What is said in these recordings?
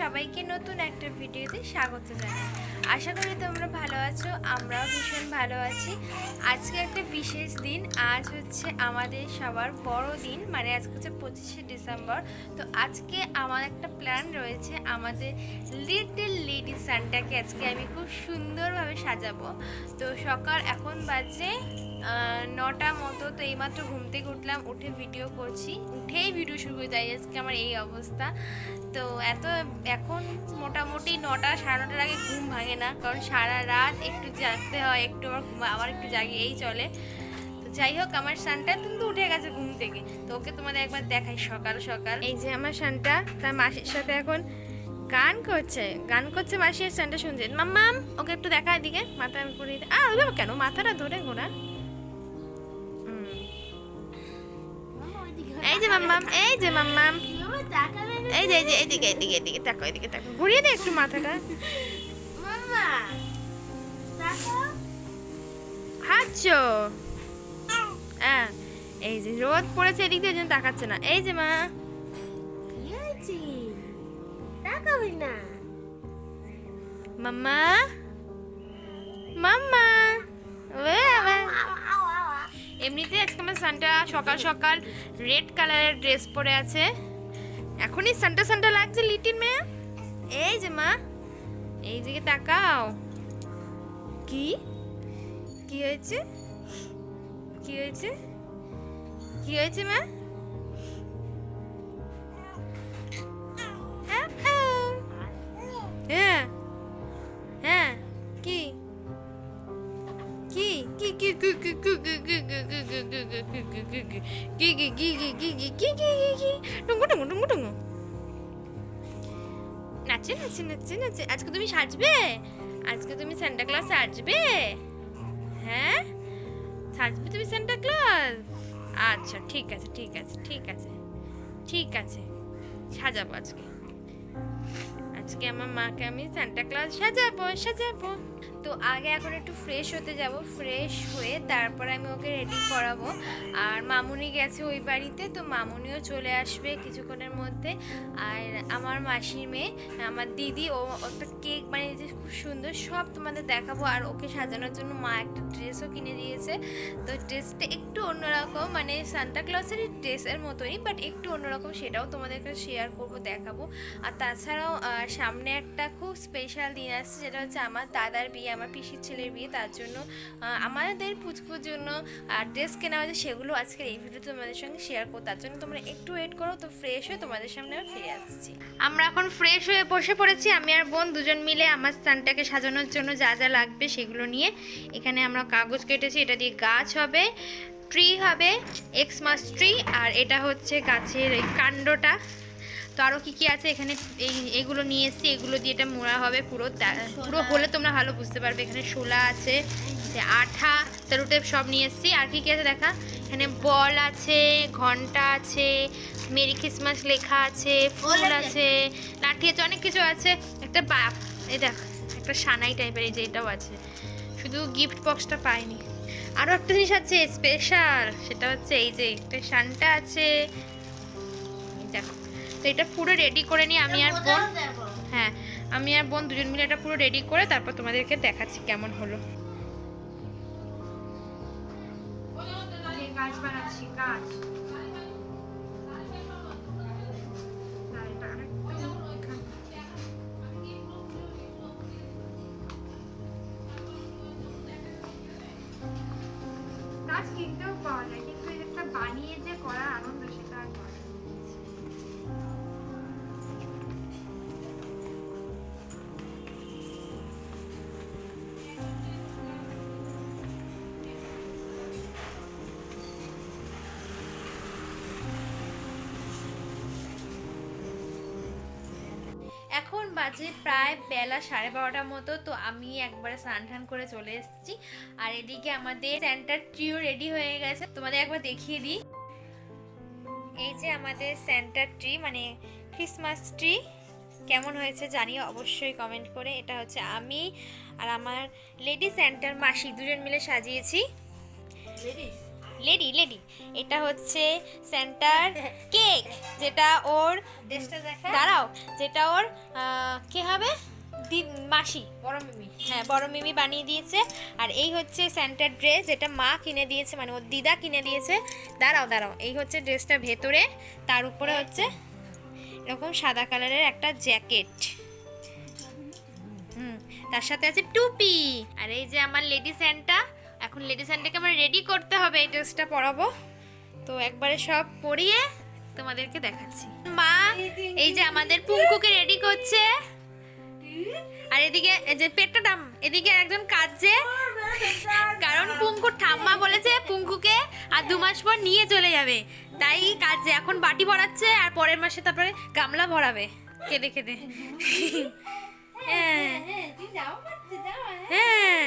সবাইকে নতুন একটা ভিডিওতে স্বাগত জানাই। আশা করি তোমরা ভালো আছো, আমরাও ভীষণ ভালো আছি। আজকে একটা বিশেষ দিন, আজ হচ্ছে আমাদের সবার বড় দিন মানে আজকে হচ্ছে পঁচিশে ডিসেম্বর। তো আজকে আমার একটা প্ল্যান রয়েছে, আমাদের লিটল লেডি সানটাকে আজকে আমি খুব সুন্দরভাবে সাজাবো। তো সকাল এখন বাজে নটা মতো তো এইমাত্র ঘুম থেকে উঠলাম, উঠে ভিডিও করছি। উঠেই ভিডিও শুরু করে যাই আজকে আমার এই অবস্থা। তো এত, এখন মোটামুটি নটা, সাড়ে নটার আগে ঘুম ভাঙে না, কারণ সারা রাত একটু জাগতে হয়, একটু আবার আবার একটু জাগি এই চলে। তো যাই হোক, আমার সানটা কিন্তু উঠে গেছে ঘুম থেকে। তো ওকে তোমাদের একবার দেখাই সকাল সকাল। এই যে আমার সানটা তার মাসির সাথে এখন গান করছে। গান করছে মাসির সানটা শুনছে। মাম্মাম ওকে একটু দেখা এদিকে মাথা আমি করে দিই আর ওইভাবে কেন? মাথাটা ধরে ঘোরা। এই যে মাম্মাম এই যে মাম্মাম। এই যে এই যে এদিকে এদিকে এদিকে তাকো এদিকে তাকো। ঘুরিয়ে দে একটু মাথাটা। হাঁচো হ্যাঁ এই যে রোদ পড়েছে এদিক দিয়ে জন্য তাকাচ্ছে না। এই যে মা। মাম্মা? মাম্মা? এমনিতে আজকে আমার সানটা সকাল সকাল রেড কালারের ড্রেস পরে আছে। এখনই সানটা সানটা লাগছে, লিটিল মেয়ে এই যে মা, এই দিকে তাকাও। কি? কি হয়েছে? কি হয়েছে? কি হয়েছে, মা? হ্যাঁ। নাচে নাচে নাচে নাচে আজকে তুমি সাজবে আজকে তুমি সান্টা ক্লাস সাজবে হ্যাঁ সাজবে তুমি সান্টা ক্লাস আচ্ছা ঠিক আছে ঠিক আছে ঠিক আছে ঠিক আছে সাজাবো আজকে আজকে আমার মাকে আমি সান্টা ক্লাস সাজাবো সাজাবো তো আগে এখন একটু ফ্রেশ হতে যাব ফ্রেশ হয়ে তারপর আমি ওকে রেডি করাবো। আর মামুনি গেছে ওই বাড়িতে, তো মামুনিও চলে আসবে কিছুক্ষণের মধ্যে। আর আমার মাসির মেয়ে, আমার দিদি, ও একটা কেক বানিয়েছে খুব সুন্দর। সব তোমাদের দেখাবো। আর ওকে সাজানোর জন্য মা একটা ড্রেসও কিনে দিয়েছে। তো ড্রেসটা একটু অন্যরকম মানে সান্তা ক্লসেরই ড্রেসের মতোই বাট একটু অন্যরকম সেটাও তোমাদের কাছে শেয়ার করব, দেখাবো। আর তাছাড়াও সামনে একটা খুব স্পেশাল দিন আসছে যেটা হচ্ছে আমার দাদার বিয়ে, আমার পিসির ছেলের বিয়ে, তার জন্য আমাদের পুচকুর জন্য ড্রেস কেনা হয়েছে, সেগুলো আজকের এই ভিডিওতে তোমাদের সঙ্গে শেয়ার করো তার জন্য তোমরা একটু ওয়েট করো, তো ফ্রেশ হয়ে তোমাদের সামনে আমি ফিরে আসছি। আমরা এখন ফ্রেশ হয়ে বসে পড়েছি, আমি আর বোন দুজন মিলে আমার স্থানটাকে সাজানোর জন্য যা যা লাগবে সেগুলো নিয়ে। এখানে আমরা কাগজ কেটেছি, এটা দিয়ে গাছ হবে ট্রি হবে এক্সমাস ট্রি আর এটা হচ্ছে গাছের এই কাণ্ডটা। তো আরও কী কী আছে? এখানে এই এগুলো নিয়ে এসেছি। এগুলো দিয়ে এটা মোড়া হবে পুরো পুরো হলে তোমরা ভালো বুঝতে পারবে। এখানে শোলা আছে আঠা তেরুটেপ সব নিয়ে এসেছি। আর কী কী আছে দেখা? এখানে বল আছে ঘণ্টা আছে মেরি ক্রিসমাস লেখা আছে ফুল আছে? লাঠি আছে অনেক কিছু আছে। একটা বাপ এই দেখ একটা সানাই টাইপের এই যে এটাও আছে। শুধু গিফট বক্সটা পাইনি। আরও একটা জিনিস আছে স্পেশাল সেটা হচ্ছে এই যে একটা শানটা আছে তো এটা পুরো রেডি করে নিয়ে আমি আর বোন হ্যাঁ আমি আর বোন দুজন মিলে এটা পুরো রেডি করে তারপর তোমাদেরকে দেখাচ্ছি কেমন হলো। গাছ বানাচ্ছি গাছ। গাছ কিনতেও পাওয়া যায় কিন্তু একটা বানিয়ে যে করার আনন্দ এখন বাজে প্রায় বেলা সাড়ে বারোটার মতো, তো আমি একবারে স্নান টান করে চলে এসেছি। আর এদিকে আমাদের সেন্টার ট্রিও রেডি হয়ে গেছে। তোমাদের একবার দেখিয়ে দিই। এই যে আমাদের সেন্টার ট্রি মানে ক্রিসমাস ট্রি কেমন হয়েছে জানিও অবশ্যই কমেন্ট করে। এটা হচ্ছে আমি আর আমার লেডি সেন্টার মাসি, দুজন মিলে সাজিয়েছি। লেডি লেডি এটা হচ্ছে সেন্টার কেক যেটা ওর দাঁড়াও যেটা ওর কে হবে? মাসি বড় মিমি। হ্যাঁ বড় মিমি বানিয়ে দিয়েছে। আর এই হচ্ছে স্যান্টার ড্রেস যেটা মা কিনে দিয়েছে মানে ওর দিদা কিনে দিয়েছে। দাঁড়াও দাঁড়াও এই হচ্ছে ড্রেসটা ভেতরে তার উপরে হচ্ছে এরকম সাদা কালারের একটা জ্যাকেট হুম তার সাথে আছে টুপি। আর এই যে আমার লেডি স্যান্টা এখন লেডি স্যান্টাকে আমার রেডি করতে হবে এই ড্রেসটা পরাবো। তো একবারে সব পরিয়ে তোমাদেরকে দেখাচ্ছি। মা এই যে আমাদের পুঙ্কুকে রেডি করছে। আর এদিকে এই যে পেটটা ডাম এদিকে একজন কাঁদছে। কারণ পুঙ্কুর ঠাম্মা বলেছে পুঙ্কুকে আর দু মাস পর নিয়ে চলে যাবে। তাই কাজে এখন বাটি ভরাচ্ছে আর পরের মাসে তারপরে গামলা ভরাবে। কেঁদে কেঁদে। হ্যাঁ। হ্যাঁ।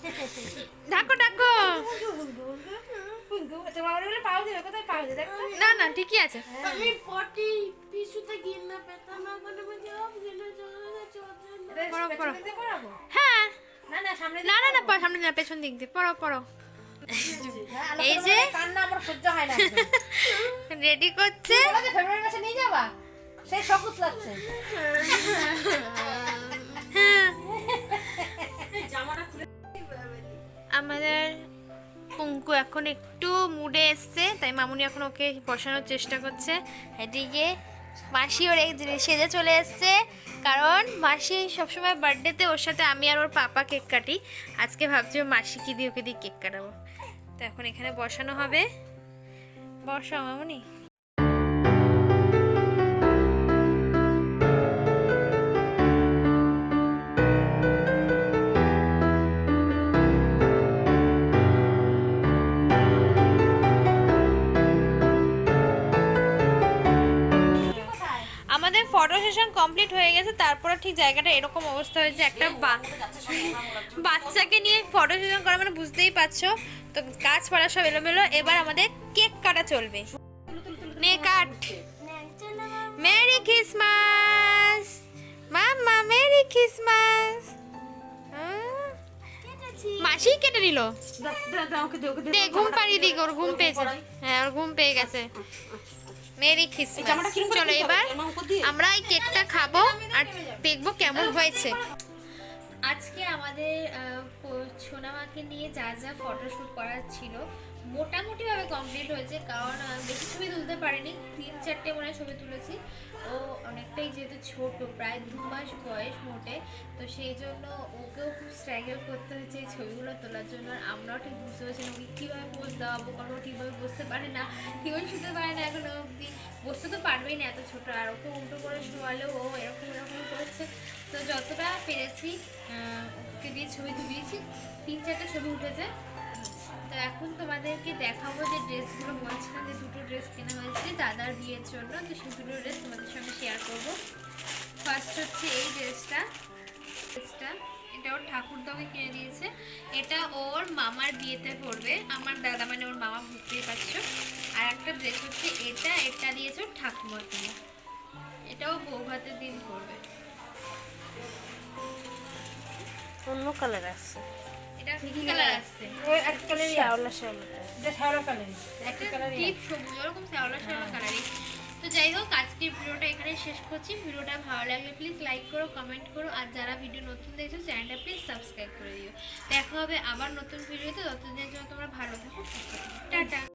দিবে দেখো না না ঠিকই আছে। হ্যাঁ না না না না না পড়ো, সামনে না পেছন দিক দিয়ে। পড়ো পড়ো এই যে কান্না আমার সহ্য হয় না রেডি করছে ফেব্রুয়ারি মাসে নিয়ে যাবা? সেই শকুত লাগছে। আমাদের পঙ্কু এখন একটু মুডে এসছে, তাই মামুনি এখন ওকে বসানোর চেষ্টা করছে। এদিকে মাসি ওর যে সেজে চলে এসছে, কারণ মাসি সবসময় বার্থডেতে ওর সাথে আমি আর ওর পাপা কেক কাটি। আজকে ভাবছি মাসি কি দিয়ে ওকে দিয়ে কেক কাটাবো। তো এখন এখানে বসানো হবে। বসাও মামুনি। হয়ে গেছে তারপরে ঠিক জায়গাটা এরকম অবস্থা হয়েছে একটা বাচ্চাকে নিয়ে ফটো সেশন করা মানে বুঝতেই পারছ? তো গাছপালা সব এলোমেলো এবার আমাদের কেক কাটা চলবে। নে কাট। Merry Christmas mamma merry Christmas মাসি কেটে নিল। দে ঘুম পাড়িয়ে দিক ওর ঘুম পেয়েছে। হ্যাঁ ওর ঘুম পেয়ে গেছে। Merry Christmas. চলো এবার আমরা এই কেকটা খাব আর দেখব কেমন হয়েছে। আজকে আমাদের সোনামাকে নিয়ে যা যা ফটোশ্যুট করার ছিল মোটামুটিভাবে কমপ্লিট হয়েছে, কারণ বেশি ছবি তুলতে পারিনি। তিন, চারটে মনে ছবি তুলেছি। ও অনেকটাই যেহেতু ছোট, প্রায় দু মাস বয়স মোটে, তো সেই জন্য ওকেও খুব স্ট্রাগল করতে হয়েছে এই ছবিগুলো তোলার জন্য। আর আমরাও ঠিক বুঝতে পারছি না ওকে কীভাবে পোজ দেওয়াবো কারণ ও ঠিকভাবে বসতে পারে না ঠিকভাবে শুতে পারে না এখনও অবধি। বসতে তো পারবেই না এত ছোট, আর ওকে উল্টো করে শোয়ালেও ও এরকম এরকম করছে। তো যতটা পেরেছি ওকে দিয়ে ছবি তুলিয়েছি। তিন, চারটে ছবি উঠেছে। তো এখন তোমাদেরকে দেখাবো যে ড্রেসগুলো বলছিলাম যে দুটো ড্রেস কেনা হয়েছে দাদার বিয়ের জন্য, তো সেই দুটো ড্রেস তোমাদের সঙ্গে শেয়ার করব। ফার্স্ট হচ্ছে এই ড্রেসটা। ড্রেসটা, এটা ওর ঠাকুরদাকে কিনে দিয়েছে। এটা ওর মামার বিয়েতে পরবে আমার দাদা মানে ওর মামা বুঝতেই পারছ। আর একটা ড্রেস হচ্ছে এটা এটা দিয়েছে ওর ঠাকুমা কিনে এটাও বউ ভাতের দিন পরবে অন্য কালার আছে এটা কি কালার আসছে? এক কালারই শ্যাওলা শ্যাওলা। এটা শ্যাওলা কালারই একটা ডিপ সবুজ ওরকম শ্যাওলা শ্যাওলা কালারই তো যাই হোক আজকের ভিডিওটা এখানে শেষ করছি। ভিডিওটা ভালো লাগলে প্লিজ লাইক করো কমেন্ট করো আর যারা ভিডিও নতুন দেখছ চ্যানেলটা প্লিজ সাবস্ক্রাইব করে দিও। দেখা হবে আবার নতুন ভিডিওতে ততদিনের জন্য তোমরা ভালো থাকো। টাটা।